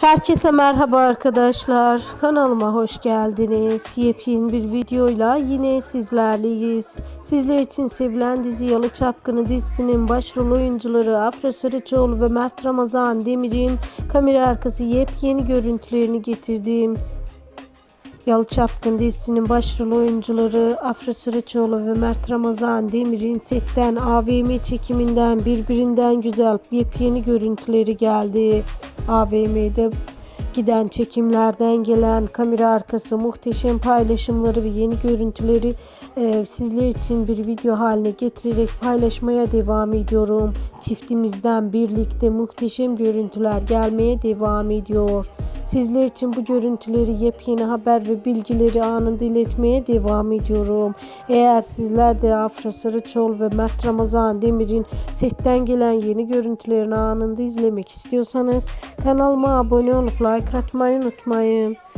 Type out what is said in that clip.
Herkese merhaba arkadaşlar. Kanalıma hoş geldiniz. Yepyeni bir videoyla yine sizlerleyiz. Sizler için sevilen dizi Yalı Çapkını dizisinin başrol oyuncuları Afra Sarıçoğlu ve Mert Ramazan Demir'in kamera arkası yepyeni görüntülerini getirdim. Yalı Çapkın dizisinin başrol oyuncuları Afra Saraçoğlu ve Mert Ramazan Demir'in setten AVM çekiminden birbirinden güzel yepyeni görüntüleri geldi. AVM'de giden çekimlerden gelen kamera arkası muhteşem paylaşımları ve yeni görüntüleri e, sizler için bir video haline getirerek paylaşmaya devam ediyorum. Çiftimizden birlikte muhteşem görüntüler gelmeye devam ediyor. Sizler için bu görüntüleri, yepyeni haber ve bilgileri anında iletmeye devam ediyorum. Eğer sizler de Afra Sarıçoğlu ve Mert Ramazan Demir'in setten gelen yeni görüntülerini anında izlemek istiyorsanız kanalıma abone olup like atmayı unutmayın.